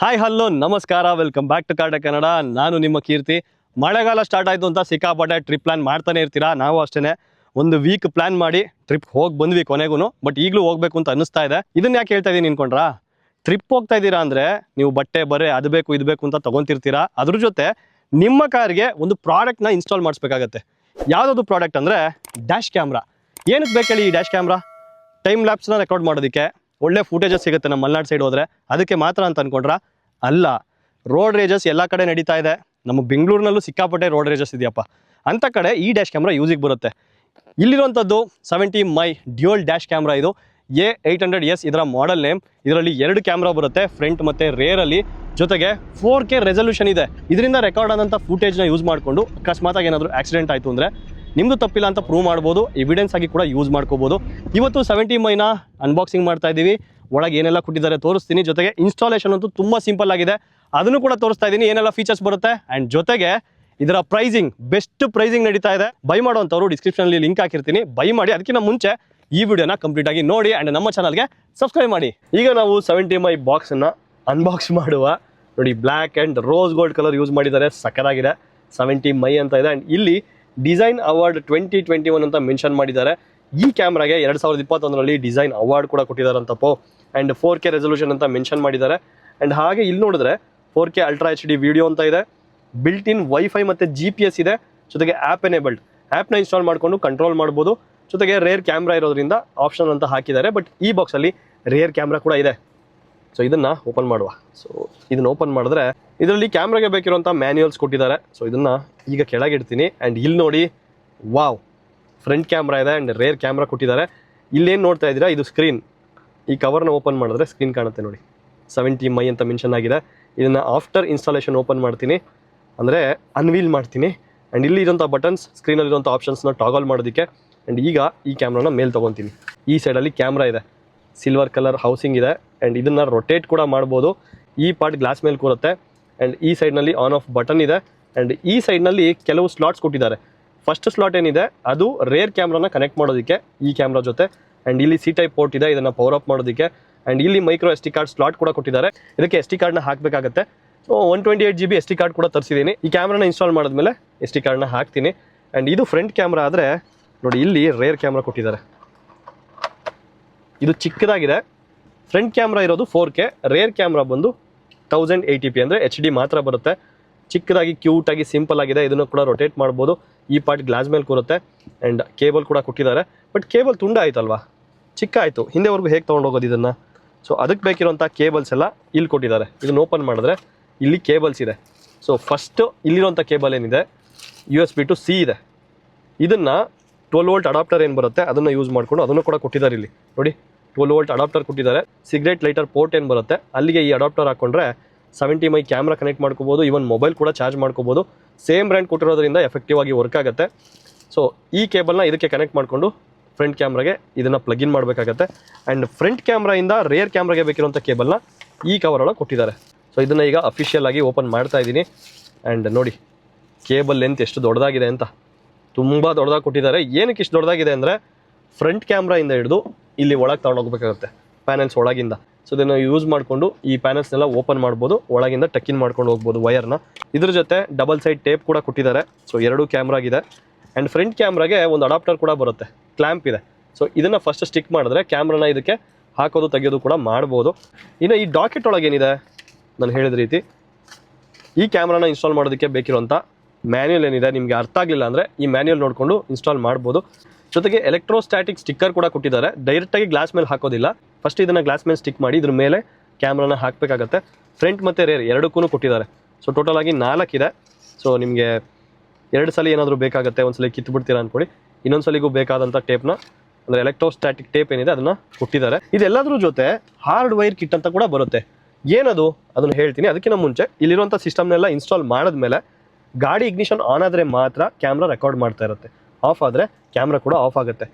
Hi hello, ನಮಸ್ಕಾರ. Welcome back to ಕಾರ್ಡ ಕನ್ನಡ ನಾನು ನಿಮ್ಮ ಕೀರ್ತಿ. ಮಳೆಗಾಲ ಸ್ಟಾರ್ಟ್ ಆಯಿತು ಅಂತ ಸಿಕ್ಕಾಪಟ್ಟೆ ಟ್ರಿಪ್ ಪ್ಲಾನ್ ಮಾಡ್ತಾನೆ ಇರ್ತೀರಾ? ನಾವು ಅಷ್ಟೇ ಒಂದು ವೀಕ್ ಪ್ಲಾನ್ ಮಾಡಿ ಟ್ರಿಪ್ ಹೋಗಿ ಬಂದ್ವಿ ಕೊನೆಗೂ ಬಟ್ ಈಗಲೂ ಹೋಗ್ಬೇಕು ಅಂತ ಅನಿಸ್ತಾ ಇದೆ. ಇದನ್ನ ಯಾಕೆ ಹೇಳ್ತಾ ಇದ್ದೀನಿ ಅನ್ಕೊಂಡ್ರಾ? ಟ್ರಿಪ್ ಹೋಗ್ತಾ ಇದ್ದೀರಾ ಅಂದರೆ ನೀವು ಬಟ್ಟೆ ಬರೆ, ಅದು ಬೇಕು, ಇದು ಬೇಕು ಅಂತ ತೊಗೊತಿರ್ತೀರಾ? ಅದ್ರ ಜೊತೆ ನಿಮ್ಮ ಕಾರ್ಗೆ ಒಂದು ಪ್ರಾಡಕ್ಟ್ನ ಇನ್ಸ್ಟಾಲ್ ಮಾಡಿಸ್ಬೇಕಾಗತ್ತೆ. ಯಾವುದಾದ್ರು ಪ್ರಾಡಕ್ಟ್ ಅಂದರೆ ಡ್ಯಾಶ್ ಕ್ಯಾಮ್ರಾ ಏನಕ್ಕೆ ಬೇಕು ಹೇಳಿ ಈ ಡ್ಯಾಶ್ ಕ್ಯಾಮ್ರಾ ಟೈಮ್ ಲ್ಯಾಪ್ಸ್ನ ರೆಕಾರ್ಡ್ ಮಾಡೋದಕ್ಕೆ. ಒಳ್ಳೆ ಫುಟೇಜಸ್ ಸಿಗುತ್ತೆ ನಮ್ಮ ಮಲ್ನಾಡ್ ಸೈಡ್ ಹೋದ್ರೆ. ಅದಕ್ಕೆ ಮಾತ್ರ ಅಂತ ಅನ್ಕೊಂಡ್ರ? ಅಲ್ಲ ರೋಡ್ ರೇಜಸ್ ಎಲ್ಲ ಕಡೆ ನಡೀತಾ ಇದೆ. ನಮ್ಮ ಬೆಂಗಳೂರಿನಲ್ಲೂ ಸಿಕ್ಕಾಪಟ್ಟೆ ರೋಡ್ ರೇಜಸ್ ಇದೆಯಪ್ಪ. ಅಂಥ ಕಡೆ ಈ ಡ್ಯಾಶ್ ಕ್ಯಾಮ್ರಾ ಯೂಸಿಗೆ ಬರುತ್ತೆ. ಇಲ್ಲಿರುವಂಥದ್ದು seventy mai dual dash camera ಇದು. ಎ ಏಯ್ಟ್ ಹಂಡ್ರೆಡ್ ಎಸ್ ಇದರ ಮಾಡೆಲ್ ನೇಮ್ ಇದರಲ್ಲಿ ಎರಡು ಕ್ಯಾಮ್ರಾ ಬರುತ್ತೆ ಫ್ರಂಟ್ ಮತ್ತು ರೇರಲ್ಲಿ ಜೊತೆಗೆ ಫೋರ್ ಕೆ ರೆಸಲ್ಯೂಷನ್ ಇದೆ. ಇದರಿಂದ ರೆಕಾರ್ಡ್ ಆದಂಥ ಫುಟೇಜ್ನ ಯೂಸ್ ಮಾಡಿಕೊಂಡು ಅಕಸ್ಮಾತಾಗಿ ಏನಾದರೂ ಆಕ್ಸಿಡೆಂಟ್ ಆಯಿತು ಅಂದರೆ ನಿಮ್ಮದು ತಪ್ಪಿಲ್ಲ ಅಂತ ಪ್ರೂವ್ ಮಾಡ್ಬೋದು ಎವಿಡೆನ್ಸ್ ಆಗಿ ಕೂಡ ಯೂಸ್ ಮಾಡ್ಕೋಬೋದು. ಇವತ್ತು ಸೆವೆಂಟಿ ಮೈನ ಅನ್ಬಾಕ್ಸಿಂಗ್ ಮಾಡ್ತಾ ಇದ್ದೀವಿ. ಒಳಗೆ ಏನೆಲ್ಲ ಕೊಟ್ಟಿದ್ದಾರೆ ತೋರಿಸ್ತೀನಿ. ಜೊತೆಗೆ ಇನ್ಸ್ಟಾಲೇಷನ್ ಅಂತೂ ತುಂಬ ಸಿಂಪಲ್ ಆಗಿದೆ. ಅದನ್ನು ಕೂಡ ತೋರಿಸ್ತಾ ಇದ್ದೀನಿ. ಏನೆಲ್ಲ ಫೀಚರ್ಸ್ ಬರುತ್ತೆ? ಆ್ಯಂಡ್ ಜೊತೆಗೆ ಇದರ ಪ್ರೈಸಿಂಗ್ ಬೆಸ್ಟ್ ಪ್ರೈಸಿಂಗ್ ನಡೀತಾ ಇದೆ. ಬೈ ಮಾಡುವಂಥವ್ರು ಡಿಸ್ಕ್ರಿಪ್ಷನಲ್ಲಿ ಲಿಂಕ್ ಹಾಕಿರ್ತೀನಿ. ಬೈ ಮಾಡಿ ಅದಕ್ಕಿಂತ ಮುಂಚೆ ಈ ವಿಡಿಯೋನ ಕಂಪ್ಲೀಟ್ ಆಗಿ ನೋಡಿ ಆ್ಯಂಡ್ ನಮ್ಮ ಚಾನಲ್ಗೆ ಸಬ್ಸ್ಕ್ರೈಬ್ ಮಾಡಿ. ಈಗ ನಾವು ಸೆವೆಂಟಿ ಮೈ ಬಾಕ್ಸನ್ನು ಅನ್ಬಾಕ್ಸ್ ಮಾಡುವ. ನೋಡಿ black and rose gold colour use ಮಾಡಿದ್ದಾರೆ. ಸಕ್ಕದಾಗಿದೆ ಸೆವೆಂಟಿ ಮೈ ಅಂತ ಇದೆ. ಆ್ಯಂಡ್ ಇಲ್ಲಿ design award twenty twenty one ಅಂತ ಮೆನ್ಷನ್ ಮಾಡಿದ್ದಾರೆ. ಈ ಕ್ಯಾಮ್ರಾಗೆ ಎರಡು ಸಾವಿರದ ಇಪ್ಪತ್ತೊಂದರಲ್ಲಿ ಡಿಸೈನ್ ಅವಾರ್ಡ್ ಕೂಡ ಕೊಟ್ಟಿದ್ದಾರೆ ಅಂತಪ್ಪೋ ಆ್ಯಂಡ್ ಫೋರ್ ಕೆ ರೆಸೊಲ್ಯೂಷನ್ ಅಂತ ಮೆನ್ಷನ್ ಮಾಡಿದ್ದಾರೆ. ಆ್ಯಂಡ್ ಹಾಗೆ ಇಲ್ಲಿ ನೋಡಿದ್ರೆ four K ultra H D video ಅಂತ ಇದೆ. ಬಿಲ್ಟ್ ಇನ್ ವೈಫೈ ಮತ್ತು ಜಿ ಪಿ ಎಸ್ ಇದೆ. ಜೊತೆಗೆ ಆ್ಯಪ್ ಎನೇಬಲ್ಡ್ ಆ್ಯಪ್ನ ಇನ್ಸ್ಟಾಲ್ ಮಾಡಿಕೊಂಡು ಕಂಟ್ರೋಲ್ ಮಾಡ್ಬೋದು. ಜೊತೆಗೆ ರೇರ್ ಕ್ಯಾಮ್ರಾ ಇರೋದ್ರಿಂದ ಆಪ್ಷನ್ ಅಂತ ಹಾಕಿದ್ದಾರೆ. ಬಟ್ ಈ ಬಾಕ್ಸಲ್ಲಿ ರೇರ್ ಕ್ಯಾಮ್ರಾ ಕೂಡ ಇದೆ. ಸೊ ಇದನ್ನ ಓಪನ್ ಮಾಡುವ. ಸೊ ಇದನ್ನ ಓಪನ್ ಮಾಡಿದ್ರೆ ಇದರಲ್ಲಿ ಕ್ಯಾಮ್ರಾಗೆ ಬೇಕಿರುವಂಥ ಮ್ಯಾನ್ಯುಯಲ್ಸ್ ಕೊಟ್ಟಿದ್ದಾರೆ. ಸೊ ಇದನ್ನ ಈಗ ಕೆಳಗಿಡ್ತೀನಿ. ಆ್ಯಂಡ್ ಇಲ್ಲಿ ನೋಡಿ ವಾವ್ ಫ್ರಂಟ್ ಕ್ಯಾಮ್ರಾ ಇದೆ ಆ್ಯಂಡ್ ರೇರ್ ಕ್ಯಾಮ್ರಾ ಕೊಟ್ಟಿದ್ದಾರೆ. ಇಲ್ಲೇನು ನೋಡ್ತಾ ಇದ್ದೀರಾ? ಇದು ಸ್ಕ್ರೀನ್ ಈ ಕವರ್ನ ಓಪನ್ ಮಾಡಿದ್ರೆ ಸ್ಕ್ರೀನ್ ಕಾಣುತ್ತೆ ನೋಡಿ. ಸೆವೆಂಟಿ ಮೈ ಅಂತ ಮೆನ್ಷನ್ ಆಗಿದೆ. ಇದನ್ನು ಆಫ್ಟರ್ ಇನ್ಸ್ಟಾಲೇಷನ್ ಓಪನ್ ಮಾಡ್ತೀನಿ. ಅಂದರೆ ಅನ್ವೀಲ್ ಮಾಡ್ತೀನಿ. ಆ್ಯಂಡ್ ಇಲ್ಲಿ ಇರೋಂಥ ಬಟನ್ಸ್ ಸ್ಕ್ರೀನಲ್ಲಿರುವಂಥ ಆಪ್ಷನ್ಸ್ನ ಟಾಗಲ್ ಮಾಡೋದಕ್ಕೆ. ಆ್ಯಂಡ್ ಈಗ ಈ ಕ್ಯಾಮ್ರಾನ ಮೇಲೆ ತೊಗೊತೀನಿ. ಈ ಸೈಡಲ್ಲಿ ಕ್ಯಾಮ್ರಾ ಇದೆ. ಸಿಲ್ವರ್ ಕಲರ್ ಹೌಸಿಂಗ್ ಇದೆ. ಆ್ಯಂಡ್ ಇದನ್ನು ರೊಟೇಟ್ ಕೂಡ ಮಾಡ್ಬೋದು. ಈ ಪಾರ್ಟ್ ಗ್ಲಾಸ್ ಮೇಲೆ ಕೂರುತ್ತೆ. ಆ್ಯಂಡ್ ಈ ಸೈಡ್ನಲ್ಲಿ ಆನ್ ಆಫ್ ಬಟನ್ ಇದೆ. ಆ್ಯಂಡ್ ಈ ಸೈಡ್ನಲ್ಲಿ ಕೆಲವು ಸ್ಲಾಟ್ಸ್ ಕೊಟ್ಟಿದ್ದಾರೆ. ಫಸ್ಟ್ ಸ್ಲಾಟ್ ಏನಿದೆ? ಅದು ರೇರ್ ಕ್ಯಾಮ್ರಾನ ಕನೆಕ್ಟ್ ಮಾಡೋದಕ್ಕೆ ಈ ಕ್ಯಾಮ್ರಾ ಜೊತೆ. ಆ್ಯಂಡ್ ಇಲ್ಲಿ ಸಿ ಟೈಪ್ ಪೋರ್ಟ್ ಇದೆ. ಇದನ್ನು ಪವರ್ ಅಪ್ ಮಾಡೋದಕ್ಕೆ. ಆ್ಯಂಡ್ ಇಲ್ಲಿ micro S D card slot ಕೂಡ ಕೊಟ್ಟಿದ್ದಾರೆ. ಇದಕ್ಕೆ ಎಸ್ ಟಿ ಕಾರ್ಡ್ನ ಹಾಕಬೇಕಾಗತ್ತೆ. So one twenty eight G B S D card ಕೂಡ ತರಿಸಿದ್ದೀನಿ ಈ ಕ್ಯಾಮ್ರಾನ ಇನ್ಸ್ಟಾಲ್ ಮಾಡಿದ್ಮೇಲೆ ಎಸ್ ಟಿ ಕಾರ್ಡ್ನ ಹಾಕ್ತೀನಿ. ಆ್ಯಂಡ್ ಇದು ಫ್ರಂಟ್ ಕ್ಯಾಮ್ರಾ ಆದರೆ, ನೋಡಿ, ಇಲ್ಲಿ ರೇರ್ ಕ್ಯಾಮ್ರಾ ಕೊಟ್ಟಿದ್ದಾರೆ. ಇದು ಚಿಕ್ಕದಾಗಿದೆ. ಫ್ರಂಟ್ ಕ್ಯಾಮ್ರಾ ಇರೋದು ಫೋರ್ ಕೆ ರೇರ್ ಕ್ಯಾಮ್ರಾ ಬಂದು ತೌಸಂಡ್ ಏಯ್ಟಿ ಪಿ ಅಂದರೆ ಎಚ್ ಡಿ ಮಾತ್ರ ಬರುತ್ತೆ. ಚಿಕ್ಕದಾಗಿ ಕ್ಯೂಟಾಗಿ ಸಿಂಪಲ್ ಆಗಿದೆ. ಇದನ್ನು ಕೂಡ ರೊಟೇಟ್ ಮಾಡ್ಬೋದು. ಈ ಪಾರ್ಟ್ ಗ್ಲಾಸ್ ಮೇಲೆ ಕೂರುತ್ತೆ. ಆ್ಯಂಡ್ ಕೇಬಲ್ ಕೂಡ ಕೊಟ್ಟಿದ್ದಾರೆ. ಬಟ್ ಕೇಬಲ್ ತುಂಡ ಆಯ್ತಲ್ವಾ? ಚಿಕ್ಕ ಆಯಿತು. ಹಿಂದೆವರೆಗೂ ಹೇಗೆ ತೊಗೊಂಡೋಗೋದು ಇದನ್ನು? ಸೊ ಅದಕ್ಕೆ ಬೇಕಿರೋಂಥ ಕೇಬಲ್ಸ್ ಎಲ್ಲ ಇಲ್ಲಿ ಕೊಟ್ಟಿದ್ದಾರೆ. ಇದನ್ನು ಓಪನ್ ಮಾಡಿದ್ರೆ ಇಲ್ಲಿ ಕೇಬಲ್ಸ್ ಇದೆ. ಸೊ ಫಸ್ಟು ಇಲ್ಲಿರೋಂಥ ಕೇಬಲ್ ಏನಿದೆ? U S B to C ಇದೆ. ಇದನ್ನು ಟ್ವೆಲ್ ವೋಲ್ಟ್ ಅಡಾಪ್ಟರ್ ಏನು ಬರುತ್ತೆ, ಅದನ್ನು ಯೂಸ್ ಮಾಡಿಕೊಂಡು ಅದನ್ನು ಕೂಡ ಕೊಟ್ಟಿದ್ದಾರೆ ಇಲ್ಲಿ. ನೋಡಿ ಟ್ವೆಲ್ ವೋಲ್ಟ್ ಅಡಾಪ್ಟರ್ ಕೊಟ್ಟಿದ್ದಾರೆ. ಸಿಗ್ರೆಟ್ ಲೈಟರ್ ಪೋರ್ಟ್ ಏನು ಬರುತ್ತೆ, ಅಲ್ಲಿಗೆ ಈ ಅಡಾಪ್ಟರ್ ಹಾಕೊಂಡ್ರೆ ಸೆವೆಂಟಿ ಮೈ ಕ್ಯಾಮ್ರಾ ಕನೆಕ್ಟ್ ಮಾಡ್ಕೋಬೋದು ಇವನ್ ಮೊಬೈಲ್ ಕೂಡ ಚಾರ್ಜ್ ಮಾಡ್ಕೋಬೋದು. ಸೇಮ್ ಬ್ರ್ಯಾಂಡ್ ಕೊಟ್ಟಿರೋದ್ರಿಂದ ಎಫೆಕ್ಟಿವ್ ಆಗಿ ವರ್ಕ್ ಆಗುತ್ತೆ. ಸೊ ಈ ಕೇಬಲ್ನ ಇದಕ್ಕೆ ಕನೆಕ್ಟ್ ಮಾಡಿಕೊಂಡು ಫ್ರಂಟ್ ಕ್ಯಾಮ್ರಾಗೆ ಇದನ್ನು ಪ್ಲಗ್ ಇನ್ ಮಾಡಬೇಕಾಗತ್ತೆ. ಆ್ಯಂಡ್ ಫ್ರಂಟ್ ಕ್ಯಾಮ್ರಾಯಿಂದ ರೇರ್ ಕ್ಯಾಮ್ರಾಗೆ ಬೇಕಿರುವಂಥ ಕೇಬಲ್ನ ಈ ಕವರ್ ಒಳಗೆ ಕೊಟ್ಟಿದ್ದಾರೆ. ಸೊ ಇದನ್ನು ಈಗ ಅಫಿಷಿಯಲ್ ಆಗಿ ಓಪನ್ ಮಾಡ್ತಾ ಇದ್ದೀನಿ. ಆ್ಯಂಡ್ ನೋಡಿ ಕೇಬಲ್ ಲೆಂತ್ ಎಷ್ಟು ದೊಡ್ಡದಾಗಿದೆ ಅಂತ. ತುಂಬ ದೊಡ್ಡದಾಗಿ ಕೊಟ್ಟಿದ್ದಾರೆ. ಏನಕ್ಕೆ ಇಷ್ಟು ದೊಡ್ಡದಾಗಿದೆ ಅಂದರೆ ಫ್ರಂಟ್ ಕ್ಯಾಮ್ರಾಯಿಂದ ಹಿಡಿದು ಇಲ್ಲಿ ಒಳಗೆ ತೊಗೊಂಡೋಗ್ಬೇಕಾಗುತ್ತೆ ಪ್ಯಾನೆಲ್ಸ್ ಒಳಗಿಂದ. ಸೊ ಇದನ್ನು ಯೂಸ್ ಮಾಡಿಕೊಂಡು ಈ ಪ್ಯಾನೆಲ್ಸ್ನೆಲ್ಲ ಓಪನ್ ಮಾಡ್ಬೋದು, ಒಳಗಿಂದ ಟಕ್ಕಿನ್ ಮಾಡ್ಕೊಂಡು ಹೋಗ್ಬೋದು ವೈರ್ನ ಇದ್ರ ಜೊತೆ ಡಬಲ್ ಸೈಡ್ ಟೇಪ್ ಕೂಡ ಕೊಟ್ಟಿದ್ದಾರೆ. ಸೊ ಎರಡು ಕ್ಯಾಮ್ರಾಗಿದೆ ಆ್ಯಂಡ್ ಫ್ರಂಟ್ ಕ್ಯಾಮ್ರಾಗೆ ಒಂದು ಅಡಾಪ್ಟರ್ ಕೂಡ ಬರುತ್ತೆ. ಕ್ಲ್ಯಾಂಪ್ ಇದೆ. ಸೊ ಇದನ್ನು ಫಸ್ಟ್ ಸ್ಟಿಕ್ ಮಾಡಿದ್ರೆ ಕ್ಯಾಮ್ರಾನ ಇದಕ್ಕೆ ಹಾಕೋದು, ತೆಗೆಯೋದು ಕೂಡ ಮಾಡ್ಬೋದು. ಇನ್ನು ಈ ಡಾಕೆಟ್ ಒಳಗೇನಿದೆ? ನಾನು ಹೇಳಿದ ರೀತಿ ಈ ಕ್ಯಾಮ್ರಾನ ಇನ್ಸ್ಟಾಲ್ ಮಾಡೋದಕ್ಕೆ ಬೇಕಿರುವಂಥ ಮ್ಯಾನ್ಯಲ್ ಏನಿದೆ, ನಿಮಗೆ ಅರ್ಥ ಆಗಲಿಲ್ಲ ಅಂದರೆ ಈ ಮ್ಯಾನ್ಯಲ್ ನೋಡಿಕೊಂಡು ಇನ್ಸ್ಟಾಲ್ ಮಾಡ್ಬೋದು. ಜೊತೆಗೆ ಎಲೆಕ್ಟ್ರೋಸ್ಟ್ಯಾಟಿಕ್ ಸ್ಟಿಕ್ಕರ್ ಕೂಡ ಕೊಟ್ಟಿದ್ದಾರೆ. ಡೈರೆಕ್ಟಾಗಿ ಗ್ಲಾಸ್ ಮೇಲೆ ಹಾಕೋದಿಲ್ಲ. ಫಸ್ಟ್ ಇದನ್ನು ಗ್ಲಾಸ್ ಮೇಲೆ ಸ್ಟಿಕ್ ಮಾಡಿ, ಇದ್ರ ಮೇಲೆ ಕ್ಯಾಮ್ರಾನ ಹಾಕಬೇಕಾಗತ್ತೆ. ಫ್ರಂಟ್ ಮತ್ತು ರೇರ್ ಎರಡಕ್ಕೂ ಕೊಟ್ಟಿದ್ದಾರೆ. ಸೊ ಟೋಟಲ್ ಆಗಿ ನಾಲ್ಕಿದೆ ಸೊ ನಿಮಗೆ ಎರಡು ಸಲ ಏನಾದರೂ ಬೇಕಾಗುತ್ತೆ, ಒಂದು ಸಲ ಕಿತ್ಬಿಡ್ತೀರಾ ಅಂದ್ಕೊಳ್ಳಿ ಇನ್ನೊಂದು ಸಲಿಗೂ ಬೇಕಾದಂಥ ಟೇಪ್ನ ಅಂದರೆ ಎಲೆಕ್ಟ್ರೋಸ್ಟ್ಯಾಟಿಕ್ ಟೇಪ್ ಏನಿದೆ, ಅದನ್ನು ಕೊಟ್ಟಿದ್ದಾರೆ. ಇದೆಲ್ಲದ್ರ ಜೊತೆ ಹಾರ್ಡ್ ವೈರ್ ಕಿಟ್ ಅಂತ ಕೂಡ ಬರುತ್ತೆ. ಏನದು? ಅದನ್ನು ಹೇಳ್ತೀನಿ, ಅದಕ್ಕಿಂತ ಮುಂಚೆ ಇಲ್ಲಿರುವಂಥ ಸಿಸ್ಟಮ್ನೆಲ್ಲ ಇನ್ಸ್ಟಾಲ್ ಮಾಡಿದ್ಮೇಲೆ ಗಾಡಿ ಇಗ್ನಿಷನ್ ಆನ್ ಆದರೆ ಮಾತ್ರ ಕ್ಯಾಮ್ರಾ ರೆಕಾರ್ಡ್ ಮಾಡ್ತಾ ಇರುತ್ತೆ. ಆಫ್ ಆದರೆ ಕ್ಯಾಮ್ರಾ ಕೂಡ ಆಫ್ ಆಗುತ್ತೆ.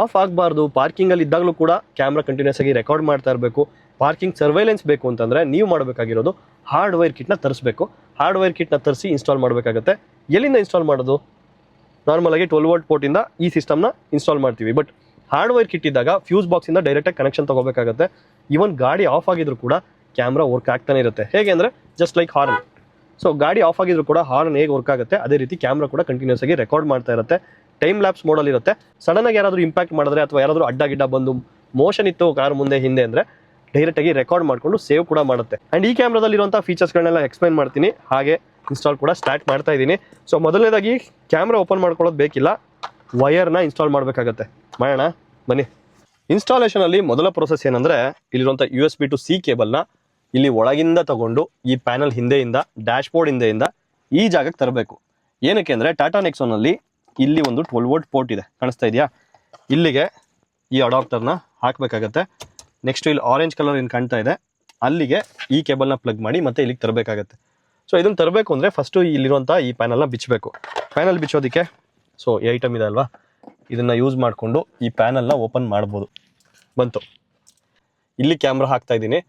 ಆಫ್ ಆಗಬಾರ್ದು ಪಾರ್ಕಿಂಗಲ್ಲಿ ಇದ್ದಾಗಲೂ ಕೂಡ ಕ್ಯಾಮ್ರಾ ಕಂಟಿನ್ಯೂಸ್ ಆಗಿ ರೆಕಾರ್ಡ್ ಮಾಡ್ತಾ ಇರಬೇಕು. ಪಾರ್ಕಿಂಗ್ ಸರ್ವೈಲೆನ್ಸ್ ಬೇಕು ಅಂತಂದರೆ ನೀವು ಮಾಡಬೇಕಾಗಿರೋದು ಹಾರ್ಡ್ವೇರ್ ಕಿಟ್ನ ತರಿಸ್ಬೇಕು. ಹಾರ್ಡ್ವೇರ್ ಕಿಟ್ನ ತರಿಸಿ ಇನ್ಸ್ಟಾಲ್ ಮಾಡಬೇಕಾಗತ್ತೆ. ಎಲ್ಲಿಂದ ಇನ್ಸ್ಟಾಲ್ ಮಾಡೋದು? ನಾರ್ಮಲ್ ಆಗಿ ಟ್ವೆಲ್ ವೋಲ್ಟ್ ಪೋರ್ಟಿಂದ ಈ ಸಿಸ್ಟಮ್ನ ಇನ್ಸ್ಟಾಲ್ ಮಾಡ್ತೀವಿ. ಬಟ್ ಹಾರ್ಡ್ವೇರ್ ಕಿಟ್ ಇದ್ದಾಗ ಫ್ಯೂಸ್ ಬಾಕ್ಸಿಂದ ಡೈರೆಕ್ಟಾಗಿ ಕನೆಕ್ಷನ್ ತೊಗೋಬೇಕಾಗತ್ತೆ. ಈವನ್ ಗಾಡಿ ಆಫ್ ಆಗಿದ್ರು ಕೂಡ ಕ್ಯಾಮ್ರಾ ವರ್ಕ್ ಆಗ್ತಾನೆ ಇರುತ್ತೆ. ಹೇಗೆ ಅಂದರೆ ಜಸ್ಟ್ ಲೈಕ್ ಹಾರ್ನ್ ಸೊ ಗಾಡಿ ಆಫ್ ಆಗಿದ್ರು ಕೂಡ ಹಾರ್ನ್ ಹೇಗೆ ವರ್ಕ್ ಆಗುತ್ತೆ, ಅದೇ ರೀತಿ ಕ್ಯಾಮ್ರಾ ಕೂಡ ಕಂಟಿನ್ಯೂಸ್ ಆಗಿ ರೆಕಾರ್ಡ್ ಮಾಡ್ತಾ ಇರುತ್ತೆ. ಟೈಮ್ ಲ್ಯಾಪ್ಸ್ ಮೋಡಲ್ಲಿ ಇರುತ್ತೆ. ಸಡನ್ ಆಗಿ ಯಾರಾದರೂ ಇಂಪ್ಯಾಕ್ಟ್ ಮಾಡಿದ್ರೆ ಅಥವಾ ಯಾರಾದರೂ ಅಡ್ಡ ಗಿಡ್ಡ ಬಂದು ಮೋಷನ್ ಇತ್ತು ಕಾರ್ ಮುಂದೆ, ಹಿಂದೆ ಅಂದರೆ ಡೈರೆಕ್ಟ್ ಆಗಿ ರೆಕಾರ್ಡ್ ಮಾಡಿಕೊಂಡು ಸೇವ್ ಕೂಡ ಮಾಡುತ್ತೆ. ಅಂಡ್ ಈ ಕ್ಯಾಮ್ರಾದಲ್ಲಿರುವಂಥ ಫೀಚರ್ಸ್ಗಳನ್ನೆಲ್ಲ ಎಕ್ಸ್ಪ್ಲೈನ್ ಮಾಡ್ತೀನಿ. ಹಾಗೆ ಇನ್ಸ್ಟಾಲ್ ಕೂಡ ಸ್ಟಾರ್ಟ್ ಮಾಡ್ತಾ ಇದ್ದೀನಿ. ಸೊ ಮೊದಲನೇದಾಗಿ ಕ್ಯಾಮ್ರಾ ಓಪನ್ ಮಾಡ್ಕೊಳ್ಳೋದು ಬೇಕಿಲ್ಲ. ವಯರ್ನ ಇನ್ಸ್ಟಾಲ್ ಮಾಡಬೇಕಾಗತ್ತೆ. ಮಾಡೋಣ? ಬನ್ನಿ. ಇನ್ಸ್ಟಾಲೇಷನಲ್ಲಿ ಮೊದಲ ಪ್ರೊಸೆಸ್ ಏನಂದ್ರೆ ಇಲ್ಲಿರುವಂಥ U S B to C ಕೇಬಲ್ನ ಇಲ್ಲಿ ಒಳಗಿಂದ ತಗೊಂಡು ಈ ಪ್ಯಾನಲ್ ಹಿಂದೆಯಿಂದ ಡ್ಯಾಶ್ ಬೋರ್ಡ್ ಹಿಂದೆಯಿಂದ ಈ ಜಾಗಕ್ಕೆ ತರಬೇಕು. ಏನಕ್ಕೆ ಅಂದರೆ ಟಾಟಾ ನೆಕ್ಸೋನಲ್ಲಿ ಇಲ್ಲಿ ಒಂದು ಟ್ವೆಲ್ ವೋಲ್ಟ್ ಪೋರ್ಟ್ ಇದೆ. ಕಾಣಿಸ್ತಾ ಇದೆಯಾ? ಇಲ್ಲಿಗೆ ಈ ಅಡಾಪ್ಟರ್ನ ಹಾಕಬೇಕಾಗತ್ತೆ. ನೆಕ್ಸ್ಟ್ ಇಲ್ಲಿ ಆರೆಂಜ್ ಕಲರ್ ಏನು ಕಾಣ್ತಾ ಇದೆ? ಅಲ್ಲಿಗೆ ಈ ಕೇಬಲ್ನ ಪ್ಲಗ್ ಮಾಡಿ ಮತ್ತೆ ಇಲ್ಲಿಗೆ ತರಬೇಕಾಗತ್ತೆ. ಸೊ ಇದನ್ನು ತರಬೇಕು ಅಂದರೆ ಫಸ್ಟು ಇಲ್ಲಿರುವಂಥ ಈ ಪ್ಯಾನಲ್ನ ಬಿಚ್ಚಬೇಕು ಪ್ಯಾನಲ್ ಬಿಚ್ಚೋದಕ್ಕೆ ಸೊ ಈ ಐಟಮ್ ಇದೆ ಅಲ್ವಾ? ಇದನ್ನು ಯೂಸ್ ಮಾಡಿಕೊಂಡು ಈ ಪ್ಯಾನಲ್ನ ಓಪನ್ ಮಾಡ್ಬೋದು. ಬಂತು. ಇಲ್ಲಿ ಕ್ಯಾಮ್ರಾ ಹಾಕ್ತಾ ಇದ್ದೀನಿ.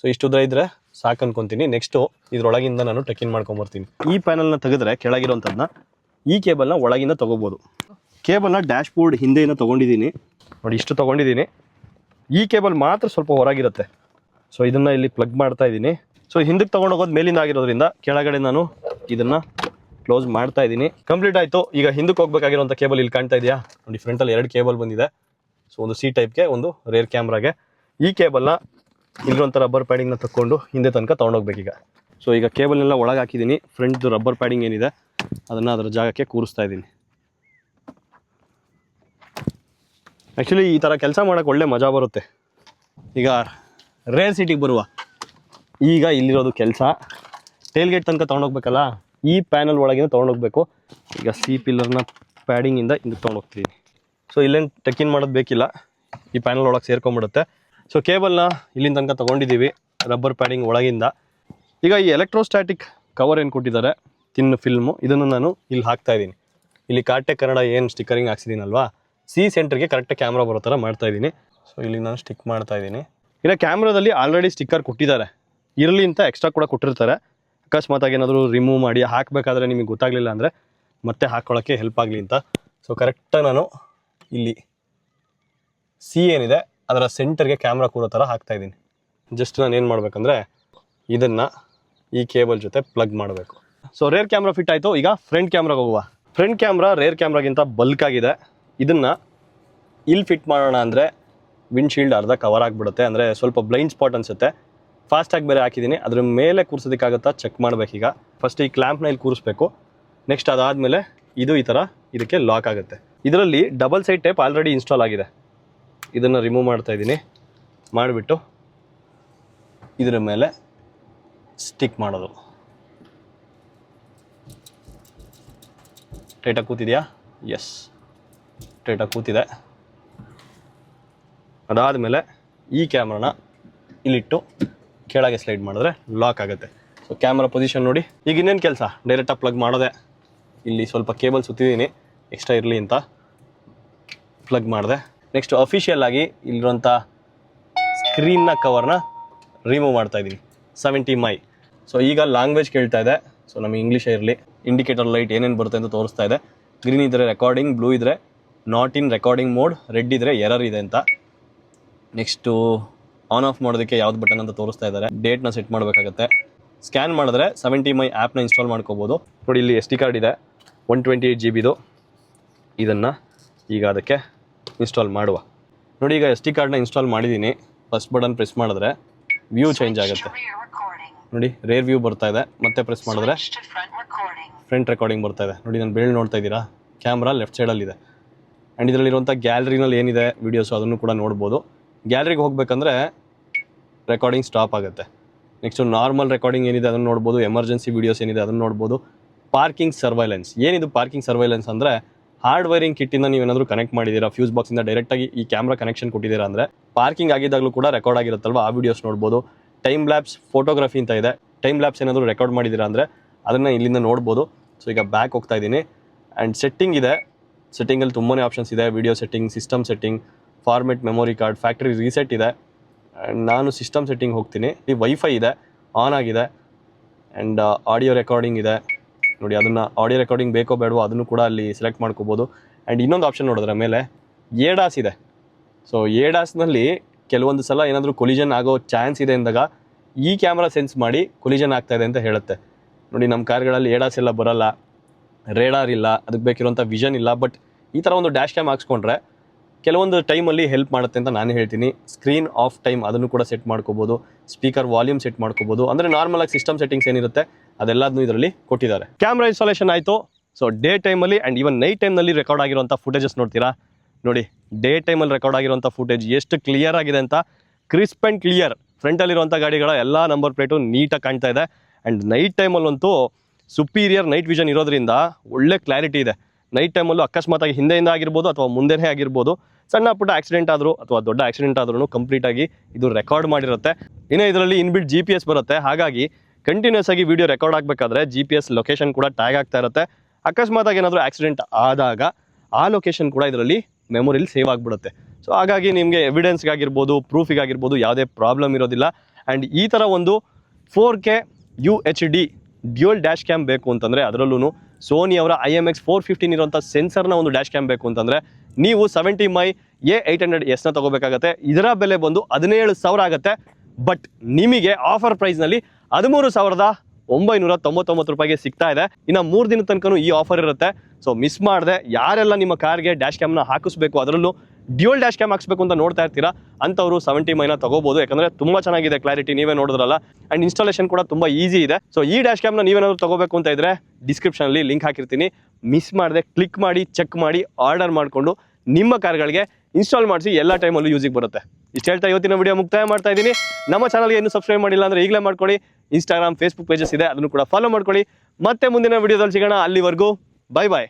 ಸೊ ಇಷ್ಟು ಉದ್ರ ಇದ್ರೆ ಸಾಕು ಅನ್ಕೊಂತೀನಿ. ನೆಕ್ಸ್ಟು ಇದ್ರೊಳಗಿಂದ ನಾನು ಟೆಕಿನ್ ಮಾಡ್ಕೊಂಬರ್ತೀನಿ. ಈ ಪ್ಯಾನಲ್ನ ತೆಗೆದ್ರೆ ಕೆಳಗಿರೋಂಥದ್ದನ್ನ ಈ ಕೇಬಲ್ನ ಒಳಗಿಂದ ತಗೋಬೋದು. ಕೇಬಲ್ನ ಡ್ಯಾಶ್ ಬೋರ್ಡ್ ಹಿಂದೆಯಿಂದ ತೊಗೊಂಡಿದ್ದೀನಿ. ನೋಡಿ, ಇಷ್ಟು ತೊಗೊಂಡಿದ್ದೀನಿ. ಈ ಕೇಬಲ್ ಮಾತ್ರ ಸ್ವಲ್ಪ ಹೊರಗಿರುತ್ತೆ. ಸೊ ಇದನ್ನು ಇಲ್ಲಿ ಪ್ಲಗ್ ಮಾಡ್ತಾ ಇದ್ದೀನಿ. ಸೊ ಹಿಂದಕ್ಕೆ ತೊಗೊಂಡೋಗೋದು ಮೇಲಿಂದ ಆಗಿರೋದ್ರಿಂದ ಕೆಳಗಡೆ ನಾನು ಇದನ್ನು ಕ್ಲೋಸ್ ಮಾಡ್ತಾ ಇದ್ದೀನಿ. ಕಂಪ್ಲೀಟ್ ಆಯಿತು. ಈಗ ಹಿಂದಕ್ಕೆ ಹೋಗ್ಬೇಕಾಗಿರೋಂಥ ಕೇಬಲ್ ಇಲ್ಲಿ ಕಾಣ್ತಾ ಇದೆಯಾ? ನೋಡಿ ಫ್ರಂಟಲ್ಲಿ ಎರಡು ಕೇಬಲ್ ಬಂದಿದೆ. ಸೊ ಒಂದು ಸಿ ಟೈಪ್ಗೆ ಒಂದು ರೇರ್ ಕ್ಯಾಮ್ರಾಗೆ ಈ ಕೇಬಲ್ನ ಇಲ್ಲಿರುವಂಥ ರಬ್ಬರ್ ಪ್ಯಾಡಿಂಗ್ನ ತಕ್ಕೊಂಡು ಹಿಂದೆ ತನಕ ತೊಗೊಂಡೋಗ್ಬೇಕೀಗ. ಸೊ ಈಗ ಕೇಬಲ್ನೆಲ್ಲ ಒಳಗೆ ಹಾಕಿದ್ದೀನಿ ಫ್ರಂಟ್ದು ರಬ್ಬರ್ ಪ್ಯಾಡಿಂಗ್ ಏನಿದೆ, ಅದನ್ನು ಅದರ ಜಾಗಕ್ಕೆ ಕೂರಿಸ್ತಾ ಇದ್ದೀನಿ. ಆ್ಯಕ್ಚುಲಿ ಈ ಥರ ಕೆಲಸ ಮಾಡೋಕ್ಕೆ ಒಳ್ಳೆ ಮಜಾ ಬರುತ್ತೆ. ಈಗ ರೇರ್ ಸಿಟಿಗೆ ಬರುವ. ಈಗ ಇಲ್ಲಿರೋದು ಕೆಲಸ. ಟೇಲ್ಗೇಟ್ ತನಕ ತೊಗೊಂಡೋಗ್ಬೇಕಲ್ಲ, ಈ ಪ್ಯಾನಲ್ ಒಳಗಿಂದ ತೊಗೊಂಡೋಗ್ಬೇಕು. ಈಗ ಸಿ ಪಿಲ್ಲರ್ನ ಪ್ಯಾಡಿಂಗಿಂದ ಹಿಂದೆ ತೊಗೊಂಡೋಗ್ತೀನಿ ಸೊ ಇಲ್ಲೇನು ಟೆಕ್ಕಿನ್ ಮಾಡೋದು ಬೇಕಿಲ್ಲ. ಈ ಪ್ಯಾನಲ್ ಒಳಗೆ ಸೇರ್ಕೊಂಡ್ಬಿಡುತ್ತೆ. ಸೊ ಕೇಬಲ್ನ ಇಲ್ಲಿಂದ ತನಕ ತೊಗೊಂಡಿದ್ದೀವಿ ರಬ್ಬರ್ ಪ್ಯಾಡಿಂಗ್ ಒಳಗಿಂದ. ಈಗ ಈ ಎಲೆಕ್ಟ್ರೋಸ್ಟ್ಯಾಟಿಕ್ ಕವರ್ ಏನು ಕೊಟ್ಟಿದ್ದಾರೆ ತಿನ್ನು ಫಿಲ್ಮು ಇದನ್ನು ನಾನು ಇಲ್ಲಿ ಹಾಕ್ತಾ ಇದ್ದೀನಿ. ಇಲ್ಲಿ ಕಾರ್ಟೆ ಕನ್ನಡ ಏನು ಸ್ಟಿಕ್ಕರಿಂಗ್ ಹಾಕ್ಸಿದ್ದೀನಲ್ವಾ ಸಿ ಸೆಂಟ್ರಿಗೆ ಕರೆಕ್ಟಾಗಿ ಕ್ಯಾಮ್ರಾ ಬರೋ ಥರ ಮಾಡ್ತಾ ಇದ್ದೀನಿ. ಸೊ ಇಲ್ಲಿ ನಾನು ಸ್ಟಿಕ್ ಮಾಡ್ತಾ ಇದ್ದೀನಿ. ಇಲ್ಲ ಕ್ಯಾಮ್ರಾದಲ್ಲಿ ಆಲ್ರೆಡಿ ಸ್ಟಿಕ್ಕರ್ ಕೊಟ್ಟಿದ್ದಾರೆ. ಇರಲಿ ಅಂತ ಎಕ್ಸ್ಟ್ರಾ ಕೂಡ ಕೊಟ್ಟಿರ್ತಾರೆ. ಅಕಸ್ಮಾತಾಗಿ ಏನಾದರೂ ರಿಮೂವ್ ಮಾಡಿ ಹಾಕಬೇಕಾದ್ರೆ ನಿಮಗೆ ಗೊತ್ತಾಗಲಿಲ್ಲ ಅಂದರೆ ಮತ್ತೆ ಹಾಕ್ಕೊಳ್ಳೋಕ್ಕೆ ಹೆಲ್ಪ್ ಆಗಲಿ ಅಂತ. ಸೊ ಕರೆಕ್ಟಾಗಿ ನಾನು ಇಲ್ಲಿ ಸಿ ಏನಿದೆ ಅದರ ಸೆಂಟರ್ಗೆ ಕ್ಯಾಮ್ರಾ ಕೂರೋ ಥರ ಹಾಕ್ತಾ ಇದ್ದೀನಿ. ಜಸ್ಟ್ ನಾನು ಏನು ಮಾಡಬೇಕಂದ್ರೆ ಇದನ್ನು ಈ ಕೇಬಲ್ ಜೊತೆ ಪ್ಲಗ್ ಮಾಡಬೇಕು. ಸೊ ರೇರ್ ಕ್ಯಾಮ್ರಾ ಫಿಟ್ ಆಯಿತು. ಈಗ ಫ್ರಂಟ್ ಕ್ಯಾಮ್ರಾಗೆ ಹೋಗುವ. ಫ್ರಂಟ್ ಕ್ಯಾಮ್ರಾ ರೇರ್ ಕ್ಯಾಮ್ರಾಗಿಂತ ಬಲ್ಕ್ ಆಗಿದೆ. ಇದನ್ನು ಇಲ್ಲಿ ಫಿಟ್ ಮಾಡೋಣ ಅಂದರೆ ವಿಂಡ್ಶೀಲ್ಡ್ ಅರ್ಧ ಕವರ್ ಆಗಿಬಿಡುತ್ತೆ. ಅಂದರೆ ಸ್ವಲ್ಪ ಬ್ಲೈಂಡ್ ಸ್ಪಾಟ್ ಅನಿಸುತ್ತೆ. ಫಾಸ್ಟಾಗಿ ಬೇರೆ ಹಾಕಿದ್ದೀನಿ. ಅದ್ರ ಮೇಲೆ ಕೂರಿಸೋದಕ್ಕಾಗುತ್ತಾ ಚೆಕ್ ಮಾಡಬೇಕೀಗ ಫಸ್ಟ್ ಈ ಕ್ಲ್ಯಾಂಪ್ನ ಇಲ್ಲಿ ಕೂರಿಸ್ಬೇಕು. ನೆಕ್ಸ್ಟ್ ಅದಾದಮೇಲೆ ಇದು ಈ ಥರ ಇದಕ್ಕೆ ಲಾಕ್ ಆಗುತ್ತೆ. ಇದರಲ್ಲಿ double side tape already install ಆಗಿದೆ. ಇದನ್ನು ರಿಮೂವ್ ಮಾಡ್ತಾ ಇದ್ದೀನಿ. ಮಾಡಿಬಿಟ್ಟು ಇದರ ಮೇಲೆ ಸ್ಟಿಕ್ ಮಾಡೋದು. ಟೈಟಾಗಿ ಕೂತಿದೆಯಾ? ಎಸ್ ಟೈಟಾಗಿ ಕೂತಿದೆ. ಅದಾದ ಮೇಲೆ ಈ ಕ್ಯಾಮ್ರಾನ ಇಲ್ಲಿಟ್ಟು ಕೆಳಗೆ ಸ್ಲೈಡ್ ಮಾಡಿದ್ರೆ ಲಾಕ್ ಆಗುತ್ತೆ. ಸೊ ಕ್ಯಾಮ್ರಾ ಪೊಸಿಷನ್ ನೋಡಿ. ಈಗ ಇನ್ನೇನು ಕೆಲಸ? ಡೈರೆಕ್ಟಾಗಿ ಪ್ಲಗ್ ಮಾಡೋದೆ. ಇಲ್ಲಿ ಸ್ವಲ್ಪ ಕೇಬಲ್ ಸುತ್ತಿದ್ದೀನಿ. ಎಕ್ಸ್ಟ್ರಾ ಇರಲಿ ಅಂತ. ಪ್ಲಗ್ ಮಾಡಿದೆ. ನೆಕ್ಸ್ಟ್ ಅಫಿಷಿಯಲ್ ಆಗಿ ಇಲ್ಲಿರುವಂಥ ಸ್ಕ್ರೀನ್ನ ಕವರ್ನ ರಿಮೂವ್ ಮಾಡ್ತಾ ಇದ್ದೀನಿ. ಸೆವೆಂಟಿ ಮೈ ಸೊ ಈಗ ಲ್ಯಾಂಗ್ವೇಜ್ ಕೇಳ್ತಾ ಇದೆ. ಸೊ ನಮಗೆ ಇಂಗ್ಲೀಷೇ ಇರಲಿ. ಇಂಡಿಕೇಟರ್ ಲೈಟ್ ಏನೇನು ಬರುತ್ತೆ ಅಂತ ತೋರಿಸ್ತಾ ಇದೆ. ಗ್ರೀನ್ ಇದ್ದರೆ ರೆಕಾರ್ಡಿಂಗ್ ಬ್ಲೂ ಇದ್ದರೆ not in recording mode red ಇದ್ದರೆ ಎರರ್ ಇದೆ ಅಂತ. ನೆಕ್ಸ್ಟು ಆನ್ ಆಫ್ ಮಾಡೋದಕ್ಕೆ ಯಾವ್ದು ಬಟನ್ ಅಂತ ತೋರಿಸ್ತಾ ಇದ್ದಾರೆ. ಡೇಟ್ನ ಸೆಟ್ ಮಾಡಬೇಕಾಗತ್ತೆ. ಸ್ಕ್ಯಾನ್ ಮಾಡಿದ್ರೆ ಸೆವೆಂಟಿ ಮೈ ಆ್ಯಪ್ನ ಇನ್ಸ್ಟಾಲ್ ಮಾಡ್ಕೋಬೋದು. ನೋಡಿ, ಇಲ್ಲಿ ಎಸ್ ಟಿ ಕಾರ್ಡ್ ಇದೆ. ಒನ್ ಟ್ವೆಂಟಿ ಏಯ್ಟ್ ಜಿ ಬಿದು ಇದನ್ನು ಈಗ ಅದಕ್ಕೆ ಇನ್ಸ್ಟಾಲ್ ಮಾಡುವ. ನೋಡಿ ಈಗ ಎಸ್ ಟಿ ಕಾರ್ಡ್ನ ಇನ್ಸ್ಟಾಲ್ ಮಾಡಿದ್ದೀನಿ ಫಸ್ಟ್ ಬಟನ್ ಪ್ರೆಸ್ ಮಾಡಿದ್ರೆ ವ್ಯೂ ಚೇಂಜ್ ಆಗುತ್ತೆ. ನೋಡಿ ರೇರ್ ವ್ಯೂ ಬರ್ತಾ ಇದೆ. ಮತ್ತೆ ಪ್ರೆಸ್ ಮಾಡಿದ್ರೆ ಫ್ರಂಟ್ ರೆಕಾರ್ಡಿಂಗ್ ಬರ್ತಾ ಇದೆ. ನೋಡಿ ನಾನು ಬೇಳೆ ನೋಡ್ತಾ ಇದ್ದೀರಾ? ಕ್ಯಾಮ್ರಾ ಲೆಫ್ಟ್ ಸೈಡಲ್ಲಿದೆ ಆ್ಯಂಡ್ ಇದರಲ್ಲಿರುವಂಥ ಗ್ಯಾಲರಿನಲ್ಲಿ ಏನಿದೆ ವೀಡಿಯೋಸು ಅದನ್ನು ಕೂಡ ನೋಡ್ಬೋದು. ಗ್ಯಾಲರಿಗೆ ಹೋಗಬೇಕಂದ್ರೆ ರೆಕಾರ್ಡಿಂಗ್ ಸ್ಟಾಪ್ ಆಗುತ್ತೆ. ನೆಕ್ಸ್ಟು ನಾರ್ಮಲ್ ರೆಕಾರ್ಡಿಂಗ್ ಏನಿದೆ ಅದನ್ನು ನೋಡ್ಬೋದು. ಎಮರ್ಜೆನ್ಸಿ ವೀಡಿಯೋಸ್ ಏನಿದೆ ಅದನ್ನು ನೋಡ್ಬೋದು. ಪಾರ್ಕಿಂಗ್ ಸರ್ವೈಲೆನ್ಸ್ ಏನಿದು ಪಾರ್ಕಿಂಗ್ ಸರ್ವೈಲೆನ್ಸ್ ಅಂದರೆ ಹಾರ್ಡ್ ವೈರಿಂಗ್ ಕಿಟ್ಟಿಂದ ನೀವೇನಾದರೂ ಕನೆಕ್ಟ್ ಮಾಡಿದ್ದೀರಾ? ಫ್ಯೂಸ್ ಬಾಕ್ಸಿಂದ ಡೈರೆಕ್ಟಾಗಿ ಈ ಕ್ಯಾಮ್ರಾ ಕನೆಕ್ಷನ್ ಕೊಟ್ಟಿದ್ದೀರಾ ಅಂದರೆ ಪಾರ್ಕಿಂಗ್ ಆಗಿದ್ದಾಗಲೂ ಕೂಡ ರೆಕಾರ್ಡ್ ಆಗಿರುತ್ತಲ್ವ? ಆ ವಿಡಿಯೋಸ್ ನೋಡ್ಬೋದು. ಟೈಮ್ ಲ್ಯಾಬ್ಸ್ ಫೋಟೋಗ್ರಫಿ ಅಂತ ಇದೆ. ಟೈಮ್ ಲ್ಯಾಬ್ಸ್ ಏನಾದರೂ ರೆಕಾರ್ಡ್ ಮಾಡಿದ್ದೀರಾ ಅಂದರೆ ಅದನ್ನು ಇಲ್ಲಿಂದ ನೋಡ್ಬೋದು. ಸೊ ಈಗ ಬ್ಯಾಕ್ ಹೋಗ್ತಾ ಇದ್ದೀನಿ. ಆ್ಯಂಡ್ ಸೆಟ್ಟಿಂಗ್ ಇದೆ. ಸೆಟ್ಟಿಂಗಲ್ಲಿ ತುಂಬಾ ಆಪ್ಷನ್ಸ್ ಇದೆ. Video setting system setting format memory card factory reset ಇದೆ. ಆ್ಯಂಡ್ ನಾನು ಸಿಸ್ಟಮ್ ಸೆಟ್ಟಿಂಗ್ ಹೋಗ್ತೀನಿ. ಈ ವೈಫೈ ಇದೆ. ಆನ್ ಆಗಿದೆ. ಆ್ಯಂಡ್ ಆಡಿಯೋ ರೆಕಾರ್ಡಿಂಗ್ ಇದೆ. ನೋಡಿ, ಅದನ್ನು ಆಡಿಯೋ ರೆಕಾರ್ಡಿಂಗ್ ಬೇಕೋ ಬೇಡವೋ ಅದನ್ನು ಕೂಡ ಅಲ್ಲಿ ಸೆಲೆಕ್ಟ್ ಮಾಡ್ಕೋಬೋದು. ಆ್ಯಂಡ್ ಇನ್ನೊಂದು ಆಪ್ಷನ್ ನೋಡಿದ್ರೆ ಮೇಲೆ. ಏಡಾಸ್ ಇದೆ. ಸೊ ಏಡಾಸ್ನಲ್ಲಿ ಕೆಲವೊಂದು ಸಲ ಏನಾದರೂ ಕೊಲಿಜನ್ ಆಗೋ ಚಾನ್ಸ್ ಇದೆ ಅಂದಾಗ ಈ ಕ್ಯಾಮ್ರಾ ಸೆನ್ಸ್ ಮಾಡಿ ಕೊಲಿಜನ್ ಆಗ್ತಾ ಅಂತ ಹೇಳುತ್ತೆ. ನೋಡಿ ನಮ್ಮ ಕಾರ್ಗಳಲ್ಲಿ ಏಡಾಸ್ ಎಲ್ಲ ಬರಲ್ಲ. ರೇಡಾರ್ ಇಲ್ಲ. ಅದಕ್ಕೆ ಬೇಕಿರುವಂಥ ವಿಷನ್ ಇಲ್ಲ. ಬಟ್ ಈ ಥರ ಒಂದು ಡ್ಯಾಶ್ ಕ್ಯಾಮ್ ಹಾಕ್ಸ್ಕೊಂಡ್ರೆ ಕೆಲವೊಂದು ಟೈಮಲ್ಲಿ ಹೆಲ್ಪ್ ಮಾಡುತ್ತೆ ಅಂತ ನಾನು ಹೇಳ್ತೀನಿ. ಸ್ಕ್ರೀನ್ ಆಫ್ ಟೈಮ್ ಅದನ್ನು ಕೂಡ ಸೆಟ್ ಮಾಡ್ಕೋಬೋದು. ಸ್ಪೀಕರ್ ವಾಲ್ಯೂಮ್ ಸೆಟ್ ಮಾಡ್ಕೋಬೋದು. ಅಂದರೆ ನಾರ್ಮಲಾಗಿ ಸಿಸ್ಟಮ್ ಸೆಟ್ಟಿಂಗ್ಸ್ ಏನಿರುತ್ತೆ? ಅದೆಲ್ಲದನ್ನು ಇದರಲ್ಲಿ ಕೊಟ್ಟಿದ್ದಾರೆ. ಕ್ಯಾಮ್ರಾ ಇನ್ಸ್ಟಾಲೇಷನ್ ಆಯಿತು. ಸೊ ಡೇ ಟೈಮಲ್ಲಿ ಆ್ಯಂಡ್ ಈವನ್ ನೈಟ್ ಟೈಮ್ನಲ್ಲಿ ರೆಕಾರ್ಡ್ ಆಗಿರುವಂಥ ಫುಟೇಜಸ್ ನೋಡ್ತೀರಾ? ನೋಡಿ ಡೇ ಟೈಮಲ್ಲಿ ರೆಕಾರ್ಡ್ ಆಗಿರುವಂಥ ಫುಟೇಜ್ ಎಷ್ಟು ಕ್ಲಿಯರ್ ಆಗಿದೆ ಅಂತ ಕ್ರಿಸ್ಪ್ ಆ್ಯಂಡ್ ಕ್ಲಿಯರ್ ಫ್ರಂಟಲ್ಲಿರುವಂಥ ಗಾಡಿಗಳ ಎಲ್ಲ ನಂಬರ್ ಪ್ಲೇಟು ನೀಟಾಗಿ ಕಾಣ್ತಾ ಇದೆ. ಆ್ಯಂಡ್ ನೈಟ್ ಟೈಮಲ್ಲಂತೂ ಸುಪೀರಿಯರ್ ನೈಟ್ ವಿಷನ್ ಇರೋದ್ರಿಂದ ಒಳ್ಳೆ ಕ್ಲಾರಿಟಿ ಇದೆ. ನೈಟ್ ಟೈಮಲ್ಲೂ ಅಕಸ್ಮಾತಾಗಿ ಹಿಂದೆಯಿಂದ ಆಗಿರ್ಬೋದು ಅಥವಾ ಮುಂದೆನೇ ಆಗಿರ್ಬೋದು, ಸಣ್ಣ ಪುಟ್ಟ ಆಕ್ಸಿಡೆಂಟ್ ಆದರೂ ಅಥವಾ ದೊಡ್ಡ ಆಕ್ಸಿಡೆಂಟ್ ಆದ್ರೂ ಕಂಪ್ಲೀಟಾಗಿ ಇದು ರೆಕಾರ್ಡ್ ಮಾಡಿರುತ್ತೆ. ಇನ್ನು ಇದರಲ್ಲಿ ಇನ್ಬಿಟ್ ಜಿ ಪಿ ಬರುತ್ತೆ. ಹಾಗಾಗಿ ಕಂಟಿನ್ಯೂಸ್ ಆಗಿ ವಿಡಿಯೋ ರೆಕಾರ್ಡ್ ಆಗಬೇಕಾದ್ರೆ ಜಿ ಪಿ ಎಸ್ ಲೊಕೇಶನ್ ಕೂಡ ಟ್ಯಾಗ್ ಆಗ್ತಾ ಇರುತ್ತೆ. ಅಕಸ್ಮಾತ್ ಏನಾದರೂ ಆಕ್ಸಿಡೆಂಟ್ ಆದಾಗ ಆ ಲೊಕೇಶನ್ ಕೂಡ ಇದರಲ್ಲಿ ಮೆಮೊರಿಲಿ ಸೇವ್ ಆಗಿಬಿಡುತ್ತೆ. ಸೊ ಹಾಗಾಗಿ ನಿಮಗೆ ಎವಿಡೆನ್ಸ್ಗಾಗಿರ್ಬೋದು ಪ್ರೂಫಿಗಾಗಿರ್ಬೋದು ಯಾವುದೇ ಪ್ರಾಬ್ಲಮ್ ಇರೋದಿಲ್ಲ. ಆ್ಯಂಡ್ ಈ ಥರ ಒಂದು four K U H D dual dash cam ಬೇಕು ಅಂತಂದರೆ ಅದರಲ್ಲೂ ಸೋನಿ ಅವರ I M X four fifteen ಇರುವಂಥ ಸೆನ್ಸರ್ನ ಒಂದು ಡ್ಯಾಶ್ ಕ್ಯಾಮ್ ಬೇಕು ಅಂತಂದರೆ ನೀವು seventy mai A eight hundred ಎಸ್ನ ತಗೋಬೇಕಾಗತ್ತೆ. ಇದರ ಬೆಲೆ ಬಂದು ಹದಿನೇಳು ಸಾವಿರ ಆಗುತ್ತೆ. ಬಟ್ ನಿಮಗೆ ಆಫರ್ ಪ್ರೈಸ್ನಲ್ಲಿ ಹದಿಮೂರು ಸಾವಿರದ ಒಂಬೈನೂರ ತೊಂಬತ್ತೊಂಬತ್ತು ರೂಪಾಯಿಗೆ ಸಿಗ್ತಾ ಇದೆ. ಇನ್ನು ಮೂರು ದಿನ ತನಕನೂ ಈ ಆಫರ್ ಇರುತ್ತೆ. ಸೊ ಮಿಸ್ ಮಾಡದೆ, ಯಾರೆಲ್ಲ ನಿಮ್ಮ ಕಾರ್ಗೆ ಡ್ಯಾಶ್ ಕ್ಯಾಮ್ನ ಹಾಕಿಸ್ಬೇಕು ಅದರಲ್ಲೂ ಡ್ಯೂಯಲ್ ಡ್ಯಾಶ್ ಕ್ಯಾಮ್ ಹಾಕ್ಸ್ಬೇಕು ಅಂತ ನೋಡ್ತಾ ಇರ್ತೀರಾ ಅಂತವರು ಸೆವೆಂಟಿ ಮೈನ ತಗೋಬಹುದು ಯಾಕಂದ್ರೆ ತುಂಬಾ ಚೆನ್ನಾಗಿದೆ ಕ್ಲಾರಿಟಿ ನೀವೇ ನೋಡಿದ್ರಲ್ಲ. ಅಂಡ್ ಇನ್ಸ್ಟಾಲೇಷನ್ ಕೂಡ ತುಂಬಾ ಈಸಿ ಇದೆ. ಸೊ ಈ ಡ್ಯಾಶ್ ಕ್ಯಾಮ್ನ ನೀವೇನಾದ್ರು ತಗೋಬೇಕು ಅಂತ ಇದ್ರೆ ಡಿಸ್ಕ್ರಿಪ್ಷನ್ ಅಲ್ಲಿ ಲಿಂಕ್ ಹಾಕಿರ್ತೀನಿ. ಮಿಸ್ ಮಾಡದೆ ಕ್ಲಿಕ್ ಮಾಡಿ ಚೆಕ್ ಮಾಡಿ ಆರ್ಡರ್ ಮಾಡಿಕೊಂಡು ನಿಮ್ಮ ಕಾರ್ಗಳಿಗೆ ಇನ್ಸ್ಟಾಲ್ ಮಾಡಿಸಿ ಎಲ್ಲ ಟೈಮಲ್ಲೂ ಯೂಸಿಗೆ ಬರುತ್ತೆ. ಇಷ್ಟು ಹೇಳ್ತಾ ಇವತ್ತಿನ ವಿಡಿಯೋ ಮುಕ್ತಾಯ ಮಾಡ್ತಾ ಇದ್ದೀನಿ. ನಮ್ಮ ಚಾನಲ್ಗೆ ಇನ್ನೂ ಸಬ್ಸ್ಕ್ರೈಬ್ ಮಾಡಿಲ್ಲ ಅಂದ್ರೆ ಈಗಲೇ ಮಾಡ್ಕೊಳ್ಳಿ. ಇನ್ಸ್ಟಾಗ್ರಾಮ್ ಫೇಸ್ಬುಕ್ ಪೇಜಸ್ ಇದೆ, ಅದನ್ನು ಕೂಡ ಫಾಲೋ ಮಾಡ್ಕೊಳ್ಳಿ. ಮತ್ತೆ ಮುಂದಿನ ವಿಡಿಯೋದಲ್ಲಿ ಸಿಗೋಣ. ಅಲ್ಲಿವರೆಗೂ ಬೈ ಬಾಯ್